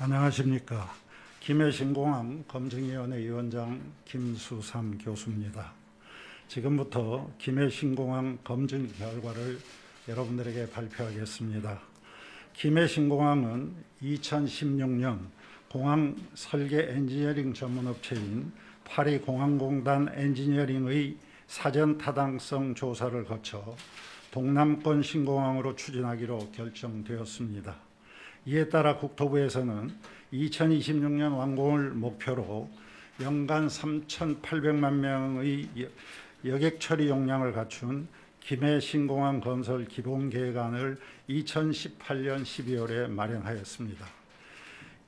안녕하십니까. 김해신공항 검증위원회 위원장 김수삼 교수입니다. 지금부터 김해신공항 검증 결과를 여러분들에게 발표하겠습니다. 김해신공항은 2016년 공항 설계 엔지니어링 전문업체인 파리공항공단 엔지니어링의 사전 타당성 조사를 거쳐 동남권 신공항으로 추진하기로 결정되었습니다. 이에 따라 국토부에서는 2026년 완공을 목표로 연간 3,800만 명의 여- 여객 처리 용량을 갖춘 김해 신공항 건설 기본 계획안을 2018년 12월에 마련하였습니다.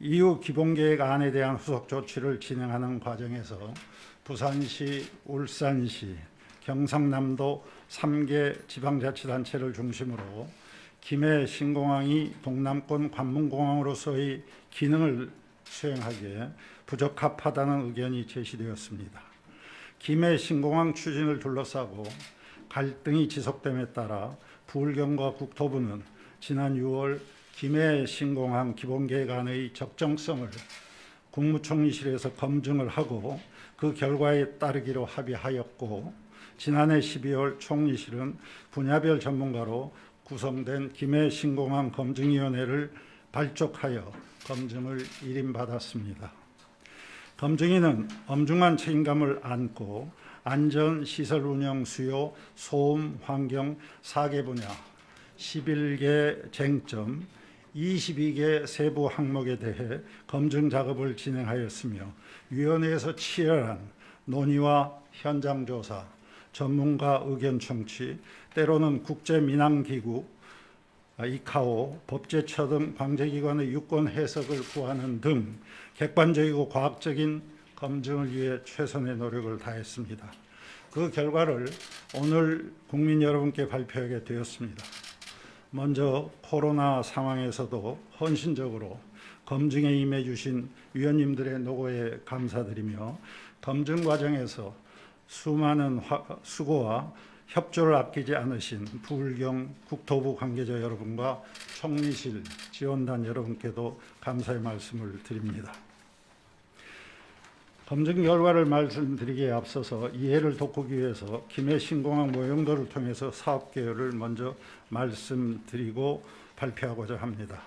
이후 기본 계획안에 대한 후속 조치를 진행하는 과정에서 부산시, 울산시, 경상남도 3개 지방자치단체를 중심으로 김해 신공항이 동남권 관문공항으로서의 기능을 수행하기에 부적합하다는 의견이 제시되었습니다. 김해 신공항 추진을 둘러싸고 갈등이 지속됨에 따라 부울경과 국토부는 지난 6월 김해 신공항 기본계획안의 적정성을 국무총리실에서 검증을 하고 그 결과에 따르기로 합의하였고 지난해 12월 총리실은 분야별 전문가로 구성된 김해 신공항 검증위원회를 발족하여 검증을 일임받았습니다. 검증위는 엄중한 책임감을 안고 안전, 시설 운영, 수요, 소음, 환경 4개 분야 11개 쟁점 22개 세부 항목에 대해 검증 작업을 진행하였으며 위원회에서 치열한 논의와 현장 조사, 전문가 의견 청취, 때로는 국제 민항 기구 아, 이카오, 법제처 등 관제기관의 유권 해석을 구하는 등 객관적이고 과학적인 검증을 위해 최선의 노력을 다했습니다. 그 결과를 오늘 국민 여러분께 발표하게 되었습니다. 먼저 코로나 상황에서도 헌신적으로 검증에 임해 주신 위원님들의 노고에 감사드리며 검증 과정에서 수많은 화- 수고와 협조를 아끼지 않으신 부울경 국토부 관계자 여러분과 총리실 지원단 여러분께도 감사의 말씀을 드립니다. 검증 결과를 말씀드리기에 앞서서 이해를 돕기 위해서 김해 신공항 모형도를 통해서 사업 계획을 먼저 말씀드리고 발표하고자 합니다.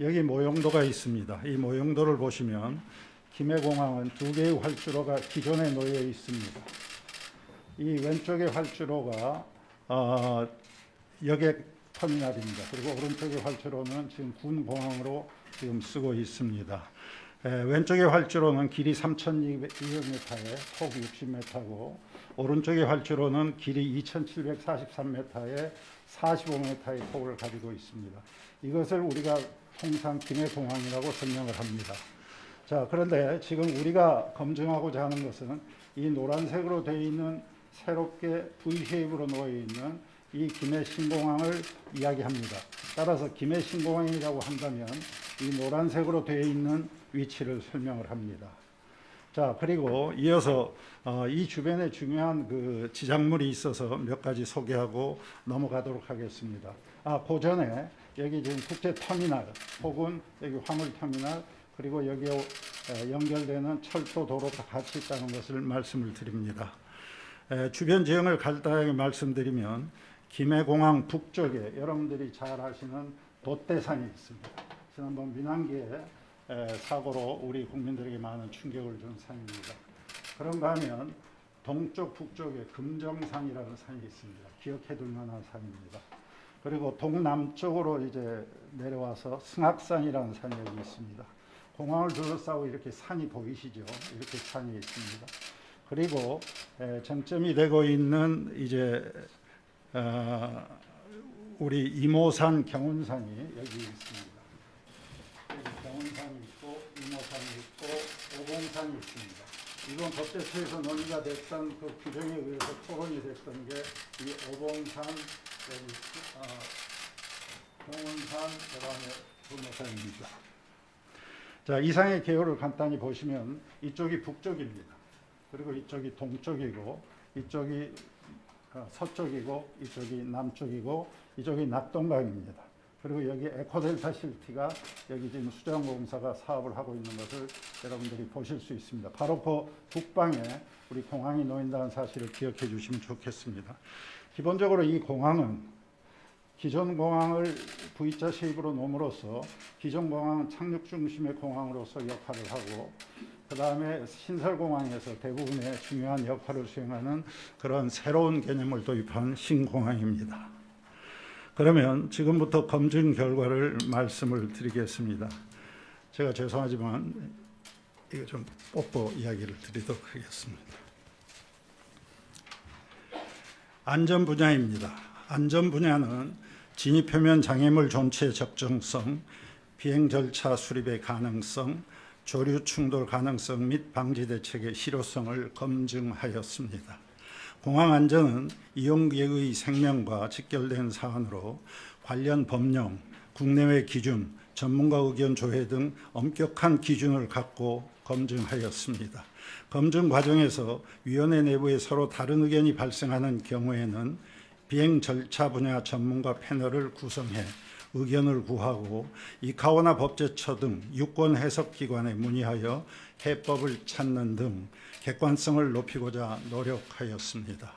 여기 모형도가 있습니다. 이 모형도를 보시면 김해공항은 두 개의 활주로가 기존에 놓여 있습니다. 이 왼쪽의 활주로가 어, 여객 터미널입니다. 그리고 오른쪽의 활주로는 지금 군공항으로 지금 쓰고 있습니다. 에, 왼쪽의 활주로는 길이 3,200m에 폭 60m고 오른쪽의 활주로는 길이 2,743m에 45m의 폭을 가지고 있습니다. 이것을 우리가 통상 김해공항이라고 설명을 합니다. 자, 그런데 지금 우리가 검증하고자 하는 것은 이 노란색으로 되어 있는 새롭게 V쉐입으로 놓여 있는 이 김해 신공항을 이야기합니다. 따라서 김해 신공항이라고 한다면 이 노란색으로 되어 있는 위치를 설명을 합니다. 자, 그리고 이어서 어, 이 주변에 중요한 그 지작물이 있어서 몇 가지 소개하고 넘어가도록 하겠습니다. 아, 그 전에 여기 지금 국제 터미널 혹은 여기 화물 터미널 그리고 여기에 에, 연결되는 철도 도로가 같이 있다는 것을 말씀을 드립니다. 에, 주변 지형을 간단하게 말씀드리면 김해공항 북쪽에 여러분들이 잘 아시는 돛대산이 있습니다. 지난번 민항기에 에, 사고로 우리 국민들에게 많은 충격을 준 산입니다. 그런가 하면 동쪽 북쪽에 금정산이라는 산이 있습니다. 기억해둘 만한 산입니다. 그리고 동남쪽으로 이제 내려와서 승악산이라는 산이 여기 있습니다. 공항을 둘러싸고 이렇게 산이 보이시죠? 이렇게 산이 있습니다. 그리고 에, 정점이 되고 있는 이제 어, 우리 이모산 경운산이 여기 있습니다. 여기 경운산이 있고 이모산이 있고 오봉산이 있습니다. 이건 법제처에서 논의가 됐던 그 규정에 의해서 토론이 됐던 게 이 오봉산 여기 어, 경운산 그다음에 분모산입니다. 자 이상의 개요를 간단히 보시면 이쪽이 북쪽입니다. 그리고 이쪽이 동쪽이고 이쪽이 어, 서쪽이고 이쪽이 남쪽이고 이쪽이 낙동강입니다. 그리고 여기 에코델타 실티가 여기 지금 수자원공사가 사업을 하고 있는 것을 여러분들이 보실 수 있습니다. 바로 그 북방에 우리 공항이 놓인다는 사실을 기억해 주시면 좋겠습니다. 기본적으로 이 공항은 기존 공항을 V자 쉐입으로 놓음으로써 기존 공항은 착륙 중심의 공항으로서 역할을 하고 그 다음에 신설 공항에서 대부분의 중요한 역할을 수행하는 그런 새로운 개념을 도입한 신공항입니다. 그러면 지금부터 검증 결과를 말씀을 드리겠습니다. 제가 죄송하지만 이거 좀 뽀뽀 이야기를 드리도록 하겠습니다. 안전 분야입니다. 안전 분야는 진입 표면 장애물 존치의 적정성, 비행 절차 수립의 가능성, 조류 충돌 가능성 및 방지 대책의 실효성을 검증하였습니다. 공항 안전은 이용객의 생명과 직결된 사안으로 관련 법령, 국내외 기준, 전문가 의견 조회 등 엄격한 기준을 갖고 검증하였습니다. 검증 과정에서 위원회 내부에 서로 다른 의견이 발생하는 경우에는 비행 절차 분야 전문가 패널을 구성해 의견을 구하고 이카오나 법제처 등 유권 해석 기관에 문의하여 해법을 찾는 등 객관성을 높이고자 노력하였습니다.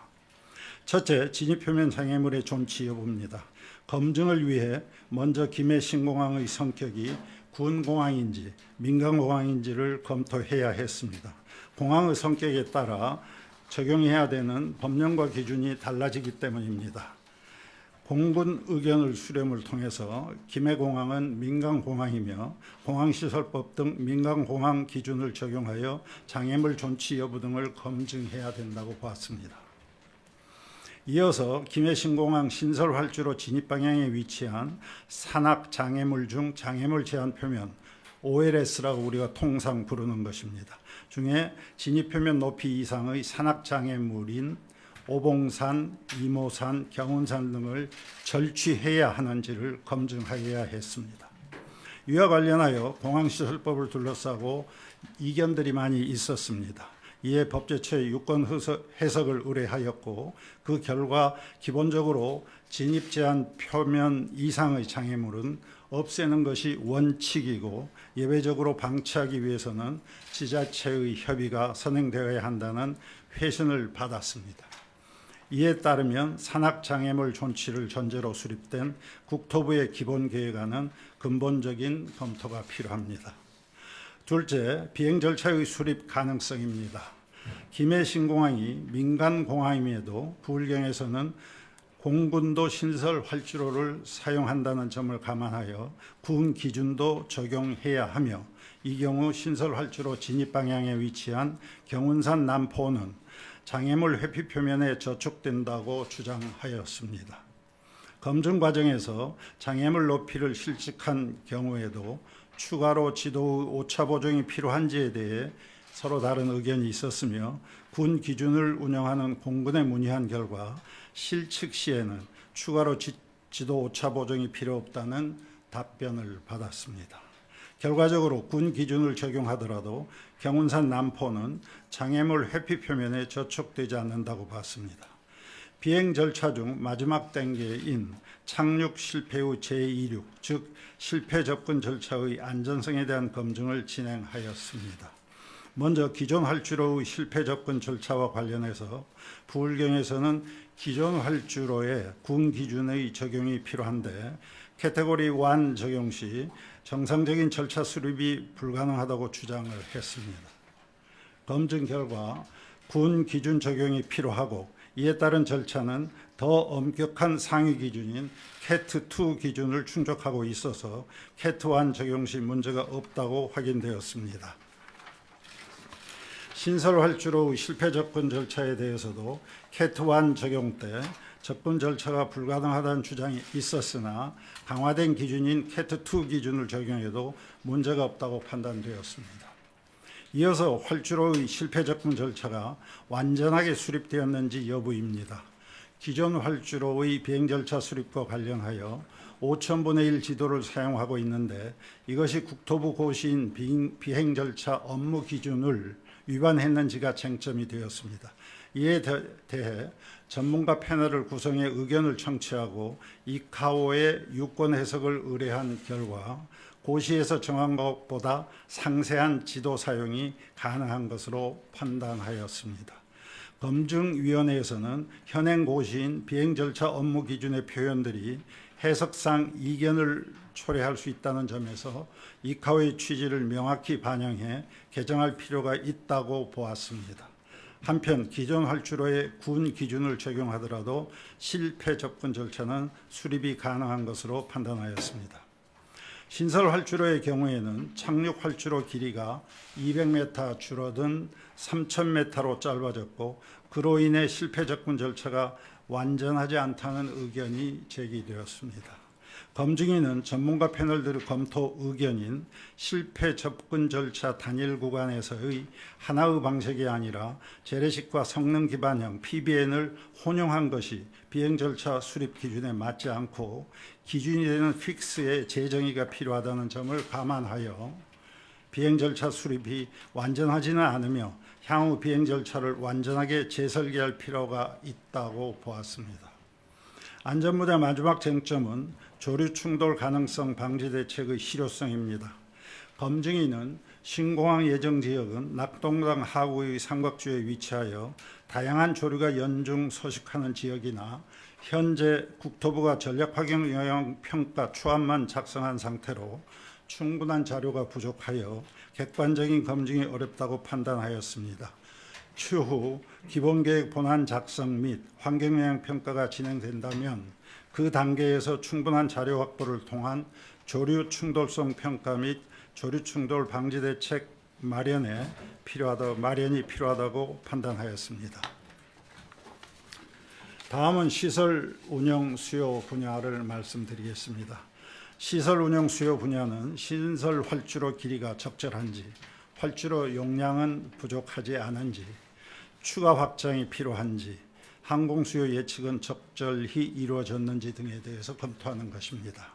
첫째, 진입 표면 장애물의 존치 여부입니다. 검증을 위해 먼저 김해 신공항의 성격이 군공항인지 민간공항인지를 검토해야 했습니다. 공항의 성격에 따라 적용해야 되는 법령과 기준이 달라지기 때문입니다. 공군 의견을 수렴을 통해서 김해공항은 민간공항이며 공항시설법 등 민간공항 기준을 적용하여 장애물 존치 여부 등을 검증해야 된다고 보았습니다. 이어서 김해신공항 신설 활주로 진입 방향에 위치한 산악 장애물 중 장애물 제한 표면 OLS라고 우리가 통상 부르는 것입니다. 중에 진입 표면 높이 이상의 산악 장애물인 오봉산, 이모산, 경운산 등을 절취해야 하는지를 검증하여야 했습니다. 이와 관련하여 공항시설법을 둘러싸고 이견들이 많이 있었습니다. 이에 법제처의 유권 해석을 의뢰하였고 그 결과 기본적으로 진입 제한 표면 이상의 장애물은 없애는 것이 원칙이고 예외적으로 방치하기 위해서는 지자체의 협의가 선행되어야 한다는 회신을 받았습니다. 이에 따르면 산악장애물 존치를 전제로 수립된 국토부의 기본 계획안은 근본적인 검토가 필요합니다. 둘째, 비행 절차의 수립 가능성입니다. 김해 신공항이 민간 공항임에도 부울경에서는 공군도 신설 활주로를 사용한다는 점을 감안하여 군 기준도 적용해야 하며 이 경우 신설 활주로 진입 방향에 위치한 경운산 남포는 장애물 회피 표면에 저촉된다고 주장하였습니다. 검증 과정에서 장애물 높이를 실측한 경우에도 추가로 지도 오차 보정이 필요한지에 대해 서로 다른 의견이 있었으며 군 기준을 운영하는 공군에 문의한 결과 실측 시에는 추가로 지, 지도 오차 보정이 필요 없다는 답변을 받았습니다. 결과적으로 군 기준을 적용하더라도 경운산 남포는 장애물 회피 표면에 저촉되지 않는다고 봤습니다. 비행 절차 중 마지막 단계인 착륙 실패 후 제2륙, 즉 실패 접근 절차의 안전성에 대한 검증을 진행하였습니다. 먼저 기존 활주로의 실패 접근 절차와 관련해서 부울경에서는 기존 활주로에 군 기준의 적용이 필요한데 캐테고리 1 적용 시 정상적인 절차 수립이 불가능하다고 주장을 했습니다. 검증 결과 군 기준 적용이 필요하고 이에 따른 절차는 더 엄격한 상위 기준인 캐트2 기준을 충족하고 있어서 캐트1 적용 시 문제가 없다고 확인되었습니다. 신설 활주로 실패 접근 절차에 대해서도 캐트1 적용 때 접근 절차가 불가능하다는 주장이 있었으나 강화된 기준인 캐트2 기준을 적용해도 문제가 없다고 판단되었습니다. 이어서 활주로의 실패 접근 절차가 완전하게 수립되었는지 여부입니다. 기존 활주로의 비행 절차 수립과 관련하여 5천분의 1 지도를 사용하고 있는데 이것이 국토부 고시인 비행 절차 업무 기준을 위반했는지가 쟁점이 되었습니다. 이에 대- 대해 전문가 패널을 구성해 의견을 청취하고 이카오의 유권 해석을 의뢰한 결과 고시에서 정한 것보다 상세한 지도 사용이 가능한 것으로 판단하였습니다. 검증위원회에서는 현행 고시인 비행 절차 업무 기준의 표현들이 해석상 이견을 초래할 수 있다는 점에서 이카오의 취지를 명확히 반영해 개정할 필요가 있다고 보았습니다. 한편 기존 활주로의 군 기준을 적용하더라도 실패 접근 절차는 수립이 가능한 것으로 판단하였습니다. 신설 활주로의 경우에는 착륙 활주로 길이가 200m 줄어든 3,000m로 짧아졌고 그로 인해 실패 접근 절차가 완전하지 않다는 의견이 제기되었습니다. 검증위는 전문가 패널들의 검토 의견인 실패 접근 절차 단일 구간에서의 하나의 방식이 아니라 재래식과 성능 기반형 PBN을 혼용한 것이 비행 절차 수립 기준에 맞지 않고 기준이 되는 픽스의 재정의가 필요하다는 점을 감안하여 비행 절차 수립이 완전하지는 않으며 향후 비행 절차를 완전하게 재설계할 필요가 있다고 보았습니다. 안전무대 마지막 쟁점은 조류 충돌 가능성 방지 대책의 실효성입니다. 검증위는 신공항 예정 지역은 낙동강 하구의 삼각주에 위치하여 다양한 조류가 연중 서식하는 지역이나 현재 국토부가 전략 환경 영향 평가 추안만 작성한 상태로 충분한 자료가 부족하여 객관적인 검증이 어렵다고 판단하였습니다. 추후 기본계획 본안 작성 및 환경영향 평가가 진행된다면 그 단계에서 충분한 자료 확보를 통한 조류 충돌성 평가 및 조류 충돌 방지 대책 마련에 필요하다 마련이 필요하다고 판단하였습니다. 다음은 시설 운영 수요 분야를 말씀드리겠습니다. 시설 운영 수요 분야는 신설 활주로 길이가 적절한지, 활주로 용량은 부족하지 않은지, 추가 확장이 필요한지, 항공 수요 예측은 적절히 이루어졌는지 등에 대해서 검토하는 것입니다.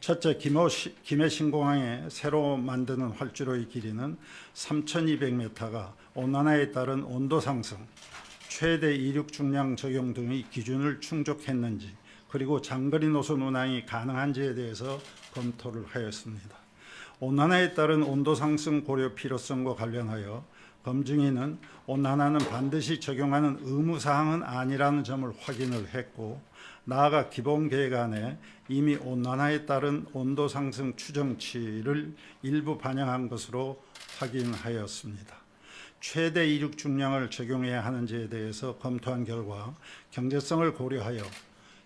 첫째, 김호 시- 김해신공항에 새로 만드는 활주로의 길이는 3,200m가 온난화에 따른 온도 상승, 최대 이륙 중량 적용 등의 기준을 충족했는지 그리고 장거리 노선 운항이 가능한지에 대해서 검토를 하였습니다. 온난화에 따른 온도 상승 고려 필요성과 관련하여 검증위는 온난화는 반드시 적용하는 의무 사항은 아니라는 점을 확인을 했고 나아가 기본 계획 안에 이미 온난화에 따른 온도 상승 추정치를 일부 반영한 것으로 확인하였습니다. 최대 이륙 중량을 적용해야 하는지에 대해서 검토한 결과 경제성을 고려하여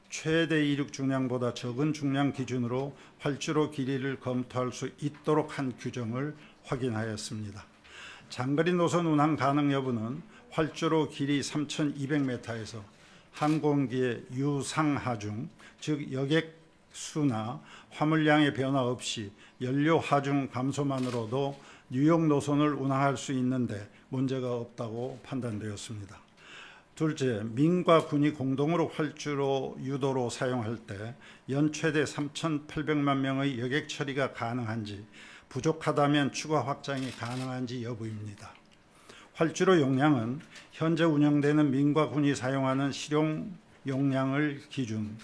최대 이륙 중량보다 적은 중량 기준으로 활주로 길이를 검토할 수 있도록 한 규정을 확인하였습니다. 장거리 노선 운항 가능 여부는 활주로 길이 3,200m에서 항공기의 유상하중, 즉 여객 수나 화물량의 변화 없이 연료 하중 감소만으로도 뉴욕 노선을 운항할 수 있는데 문제가 없다고 판단되었습니다. 둘째, 민과 군이 공동으로 활주로 유도로 사용할 때 연 최대 3,800만 명의 여객 처리가 가능한지 부족하다면 추가 확장이 가능한지 여부입니다. 활주로 용량은 현재 운영되는 민과 군이 사용하는 실용 용량을 기준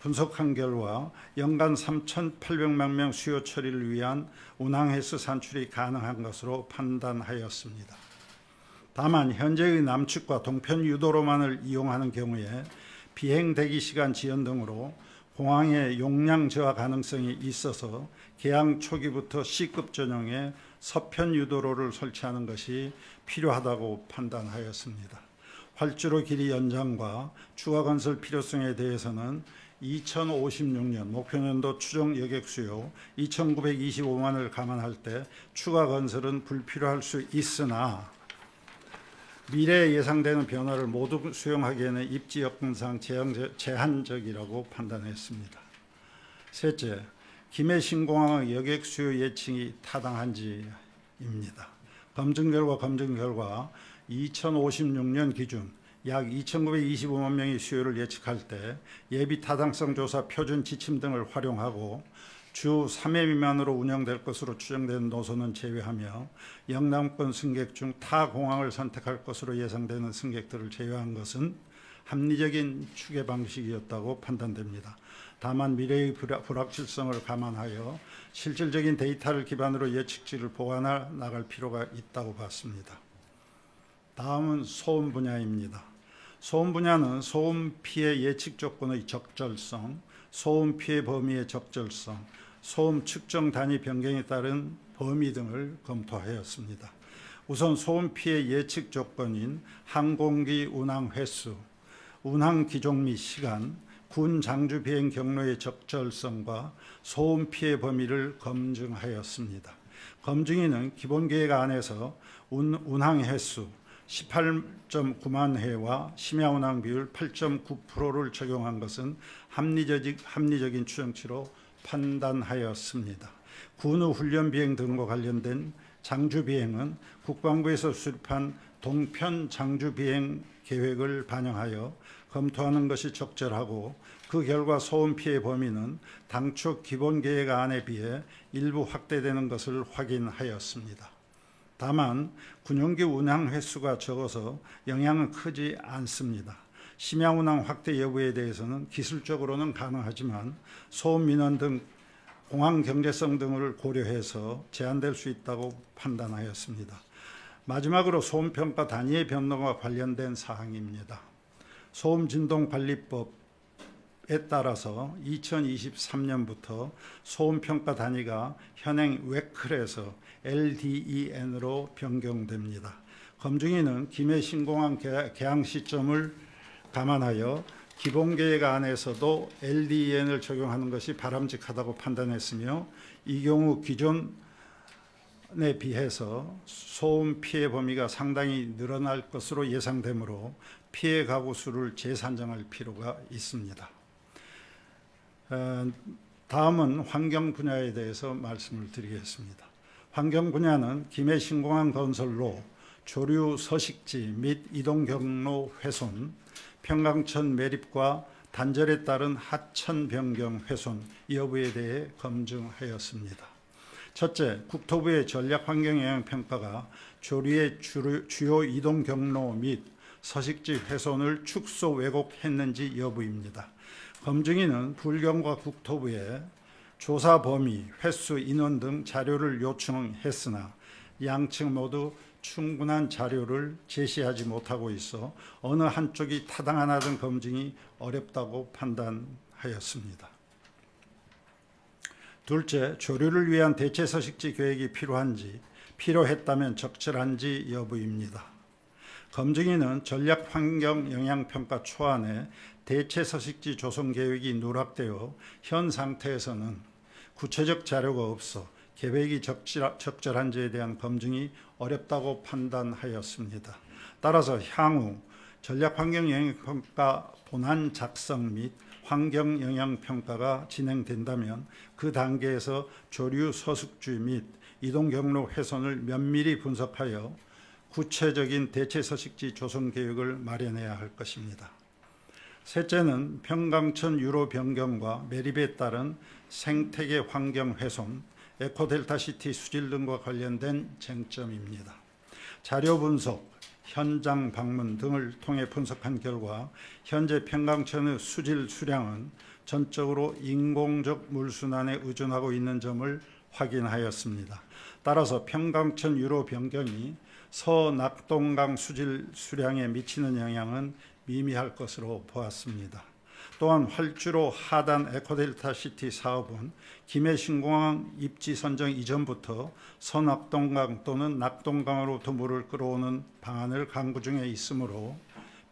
분석한 결과 연간 3,800만 명 수요 처리를 위한 운항 횟수 산출이 가능한 것으로 판단하였습니다. 다만 현재의 남측과 동편 유도로만을 이용하는 경우에 비행 대기 시간 지연 등으로 공항의 용량 저하 가능성이 있어서 개항 초기부터 C급 전용의 서편 유도로를 설치하는 것이 필요하다고 판단하였습니다. 활주로 길이 연장과 추가 건설 필요성에 대해서는 2056년 목표년도 추정 여객 수요 2,925만을 감안할 때 추가 건설은 불필요할 수 있으나 미래에 예상되는 변화를 모두 수용하기에는 입지 여건상 제한적- 제한적이라고 판단했습니다. 셋째, 김해 신공항의 여객 수요 예측이 타당한지입니다. 검증 결과 검증 결과 2056년 기준 약 2,925만 명의 수요를 예측할 때 예비 타당성 조사 표준 지침 등을 활용하고 주 3회 미만으로 운영될 것으로 추정되는 노선은 제외하며 영남권 승객 중 타 공항을 선택할 것으로 예상되는 승객들을 제외한 것은 합리적인 추계 방식이었다고 판단됩니다. 다만 미래의 불확- 불확실성을 감안하여 실질적인 데이터를 기반으로 예측치를 보완해 나갈 필요가 있다고 봤습니다. 다음은 소음 분야입니다. 소음 분야는 소음 피해 예측 조건의 적절성, 소음 피해 범위의 적절성, 소음 측정 단위 변경에 따른 범위 등을 검토하였습니다. 우선 소음 피해 예측 조건인 항공기 운항 횟수, 운항 기종 및 시간, 군 장주 비행 경로의 적절성과 소음 피해 범위를 검증하였습니다. 검증위는 기본 계획 안에서 운, 운항 횟수 18.9만 회와 심야 운항 비율 8.9%를 적용한 것은 합리적, 합리적인 추정치로 판단하였습니다. 군후 훈련 비행 등과 관련된 장주 비행은 국방부에서 수립한 동편 장주 비행 계획을 반영하여 검토하는 것이 적절하고 그 결과 소음 피해 범위는 당초 기본 계획 안에 비해 일부 확대되는 것을 확인하였습니다. 다만 군용기 운항 횟수가 적어서 영향은 크지 않습니다. 심야 운항 확대 여부에 대해서는 기술적으로는 가능하지만 소음 민원 등 공항 경제성 등을 고려해서 제한될 수 있다고 판단하였습니다. 마지막으로 소음 평가 단위의 변동과 관련된 사항입니다. 소음 진동 관리법에 따라서 2023년부터 소음 평가 단위가 현행 웨클에서 LDEN으로 변경됩니다. 검증위는 김해 신공항 개- 개항 시점을 감안하여 기본 계획 안에서도 LDEN을 적용하는 것이 바람직하다고 판단했으며 이 경우 기존에 비해서 소음 피해 범위가 상당히 늘어날 것으로 예상되므로 피해 가구 수를 재산정할 필요가 있습니다. 어, 다음은 환경 분야에 대해서 말씀을 드리겠습니다. 환경 분야는 김해 신공항 건설로 조류 서식지 및 이동 경로 훼손, 평강천 매립과 단절에 따른 하천 변경 훼손 여부에 대해 검증하였습니다. 첫째, 국토부의 전략 환경 영향 평가가 조류의 주요 이동 경로 및 서식지 훼손을 축소 왜곡했는지 여부입니다. 검증인은 불경과 국토부에 조사 범위, 횟수, 인원 등 자료를 요청했으나 양측 모두 충분한 자료를 제시하지 못하고 있어 어느 한쪽이 타당하다는 검증이 어렵다고 판단하였습니다. 둘째, 조류를 위한 대체 서식지 계획이 필요한지 필요했다면 적절한지 여부입니다. 검증인은 전략 환경 영향 평가 초안에 대체 서식지 조성 계획이 누락되어 현 상태에서는 구체적 자료가 없어 계획이 적절, 적절한지에 대한 검증이 어렵다고 판단하였습니다. 따라서 향후 전략 환경 영향 평가 본안 작성 및 환경 영향 평가가 진행된다면 그 단계에서 조류 서식지 및 이동 경로 훼손을 면밀히 분석하여 구체적인 대체 서식지 조성 계획을 마련해야 할 것입니다. 셋째는 평강천 유로 변경과 매립에 따른 생태계 환경 훼손, 에코델타 시티 수질 등과 관련된 쟁점입니다. 자료 분석, 현장 방문 등을 통해 분석한 결과 현재 평강천의 수질 수량은 전적으로 인공적 물순환에 의존하고 있는 점을 확인하였습니다. 따라서 평강천 유로 변경이 서낙동강 수질 수량에 미치는 영향은 미미할 것으로 보았습니다. 또한 활주로 하단 에코델타 시티 사업은 김해 신공항 입지 선정 이전부터 서낙동강 또는 낙동강으로부터 물을 끌어오는 방안을 강구 중에 있으므로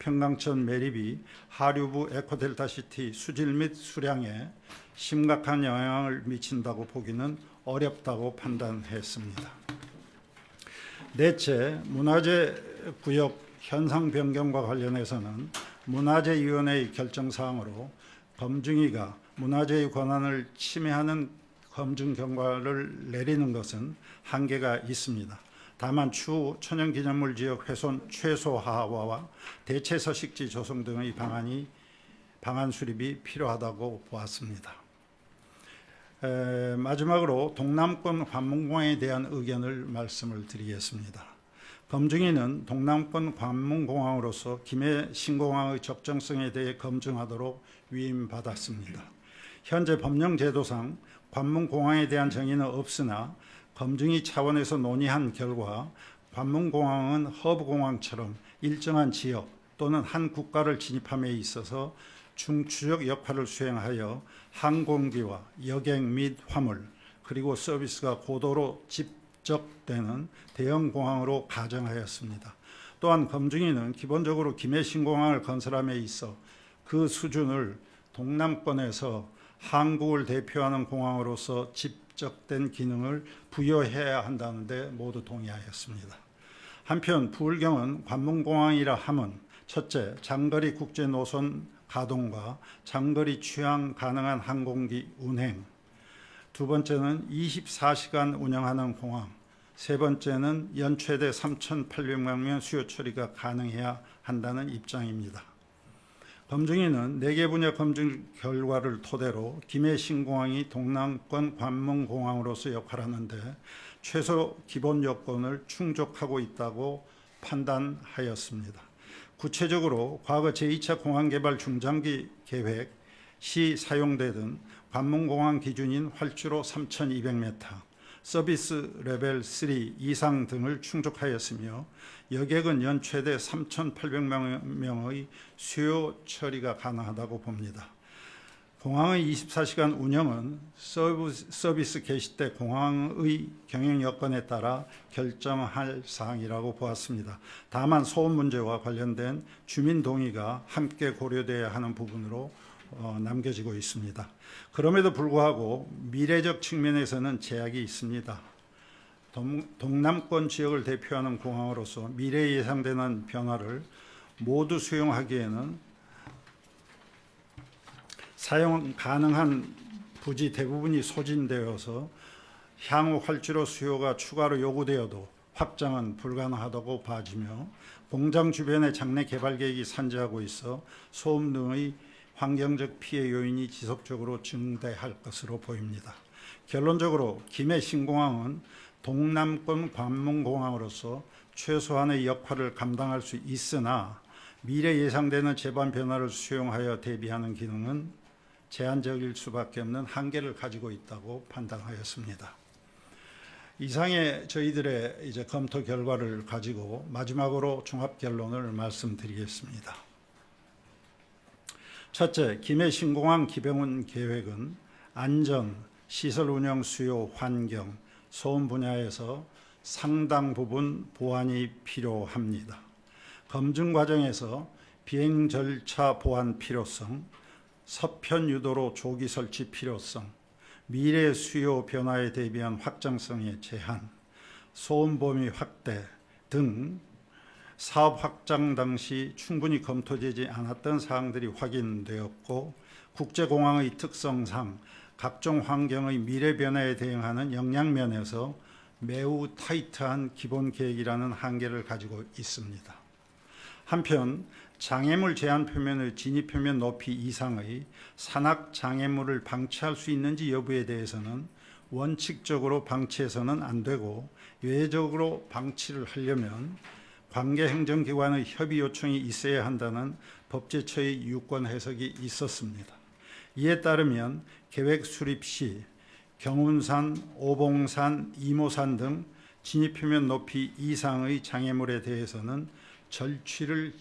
평강천 매립이 하류부 에코델타 시티 수질 및 수량에 심각한 영향을 미친다고 보기는 어렵다고 판단했습니다. 넷째, 문화재 구역 현상 변경과 관련해서는 문화재위원회의 결정 사항으로 검증위가 문화재의 권한을 침해하는 검증 결과를 내리는 것은 한계가 있습니다. 다만 추후 천연기념물 지역 훼손 최소화와 대체 서식지 조성 등의 방안이 방안 수립이 필요하다고 보았습니다. 에, 마지막으로 동남권 관문공항에 대한 의견을 말씀을 드리겠습니다. 검증위는 동남권 관문공항으로서 김해 신공항의 적정성에 대해 검증하도록 위임받았습니다. 현재 법령 제도상 관문공항에 대한 정의는 없으나 검증위 차원에서 논의한 결과 관문공항은 허브공항처럼 일정한 지역 또는 한 국가를 진입함에 있어서 중추적 역할을 수행하여 항공기와 여객 및 화물 그리고 서비스가 고도로 집 적되는 대형 공항으로 가정하였습니다. 또한 검증위는 기본적으로 김해 신공항을 건설함에 있어 그 수준을 동남권에서 한국을 대표하는 공항으로서 집적된 기능을 부여해야 한다는데 모두 동의하였습니다. 한편 부울경은 관문공항이라 함은 첫째, 장거리 국제 노선 가동과 장거리 취항 가능한 항공기 운행. 두 번째는 24시간 운영하는 공항. 세 번째는 연 최대 3,800만 명 수요 처리가 가능해야 한다는 입장입니다. 검증위는 4개 분야 검증 결과를 토대로 김해 신공항이 동남권 관문공항으로서 역할하는데 최소 기본 요건을 충족하고 있다고 판단하였습니다. 구체적으로 과거 제2차 공항 개발 중장기 계획 시 사용되던 관문공항 기준인 활주로 3,200m, 서비스 레벨 3 이상 등을 충족하였으며 여객은 연 최대 3,800만 명의 수요 처리가 가능하다고 봅니다. 공항의 24시간 운영은 서비스, 개시 때 공항의 경영 여건에 따라 결정할 사항이라고 보았습니다. 다만 소음 문제와 관련된 주민 동의가 함께 고려돼야 하는 부분으로 어, 남겨지고 있습니다. 그럼에도 불구하고 미래적 측면에서는 제약이 있습니다. 동, 동남권 지역을 대표하는 공항으로서 미래에 예상되는 변화를 모두 수용하기에는 사용 가능한 부지 대부분이 소진되어서 향후 활주로 수요가 추가로 요구되어도 확장은 불가능하다고 봐지며 공장 주변의 장내 개발 계획이 산재하고 있어 소음 등의 환경적 피해 요인이 지속적으로 증대할 것으로 보입니다. 결론적으로 김해 신공항은 동남권 관문공항으로서 최소한의 역할을 감당할 수 있으나 미래 예상되는 제반 변화를 수용하여 대비하는 기능은 제한적일 수밖에 없는 한계를 가지고 있다고 판단하였습니다. 이상의 저희들의 이제 검토 결과를 가지고 마지막으로 종합 결론을 말씀드리겠습니다. 첫째, 김해 신공항 기병훈 계획은 안전, 시설 운영 수요, 환경, 소음 분야에서 상당 부분 보완이 필요합니다. 검증 과정에서 비행 절차 보완 필요성, 서편 유도로 조기 설치 필요성, 미래 수요 변화에 대비한 확장성의 제한, 소음 범위 확대 등 사업 확장 당시 충분히 검토되지 않았던 사항들이 확인되었고 국제공항의 특성상 각종 환경의 미래 변화에 대응하는 역량 면에서 매우 타이트한 기본 계획이라는 한계를 가지고 있습니다. 한편 장애물 제한 표면의 진입 표면 높이 이상의 산악 장애물을 방치할 수 있는지 여부에 대해서는 원칙적으로 방치해서는 안 되고 예외적으로 방치를 하려면 관계 행정기관의 협의 요청이 있어야 한다는 법제처의 유권 해석이 있었습니다. 이에 따르면 계획 수립 시 경운산, 오봉산, 이모산 등 진입표면 높이 이상의 장애물에 대해서는 절취를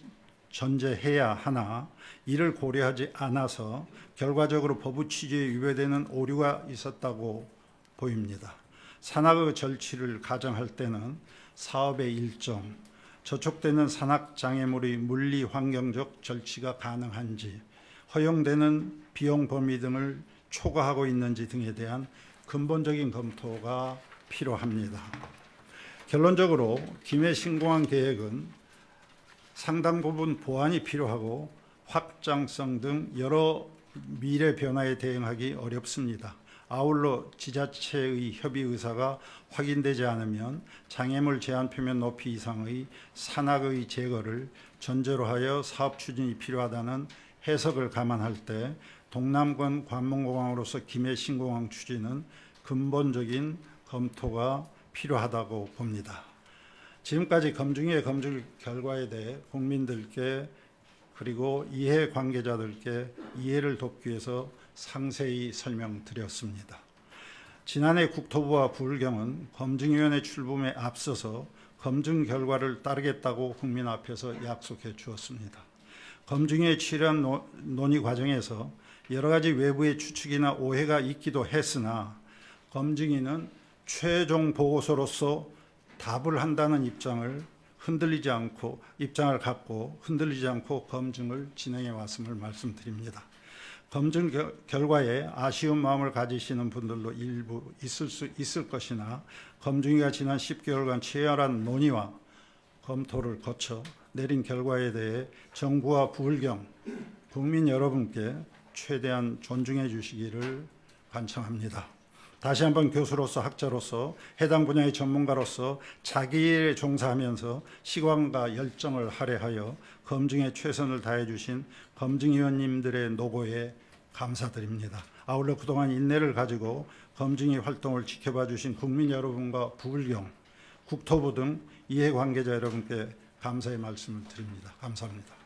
전제해야 하나 이를 고려하지 않아서 결과적으로 법의 취지에 위배되는 오류가 있었다고 보입니다. 산악의 절취를 가정할 때는 사업의 일정, 저촉되는 산악 장애물의 물리 환경적 절취가 가능한지, 허용되는 비용 범위 등을 초과하고 있는지 등에 대한 근본적인 검토가 필요합니다. 결론적으로 김해 신공항 계획은 상당 부분 보완이 필요하고 확장성 등 여러 미래 변화에 대응하기 어렵습니다. 아울러 지자체의 협의 의사가 확인되지 않으면 장애물 제한 표면 높이 이상의 산악의 제거를 전제로 하여 사업 추진이 필요하다는 해석을 감안할 때 동남권 관문공항으로서 김해 신공항 추진은 근본적인 검토가 필요하다고 봅니다. 지금까지 검증위의 검증 결과에 대해 국민들께 그리고 이해 관계자들께 이해를 돕기 위해서 상세히 설명드렸습니다. 지난해 국토부와 부울경은 검증위원회 출범에 앞서서 검증 결과를 따르겠다고 국민 앞에서 약속해 주었습니다. 치료한 노- 논의 과정에서 여러 가지 외부의 추측이나 오해가 있기도 했으나 검증위는 최종 보고서로서 답을 한다는 입장을 흔들리지 않고 입장을 갖고 흔들리지 않고 검증을 진행해 왔음을 말씀드립니다. 검증 결- 결과에 아쉬운 마음을 가지시는 분들도 일부 있을 수 있을 것이나 검증위가 지난 10개월간 치열한 논의와 검토를 거쳐 내린 결과에 대해 정부와 부울경 국민 여러분께 최대한 존중해 주시기를 간청합니다. 다시 한번 교수로서 학자로서 해당 분야의 전문가로서 자기 일에 종사하면서 시간과 열정을 할애하여 검증에 최선을 다해 주신 검증위원님들의 노고에 감사드립니다. 아울러 그동안 인내를 가지고 검증위 활동을 지켜봐 주신 국민 여러분과 부울경, 국토부 등 이해관계자 여러분께 감사의 말씀을 드립니다. 감사합니다.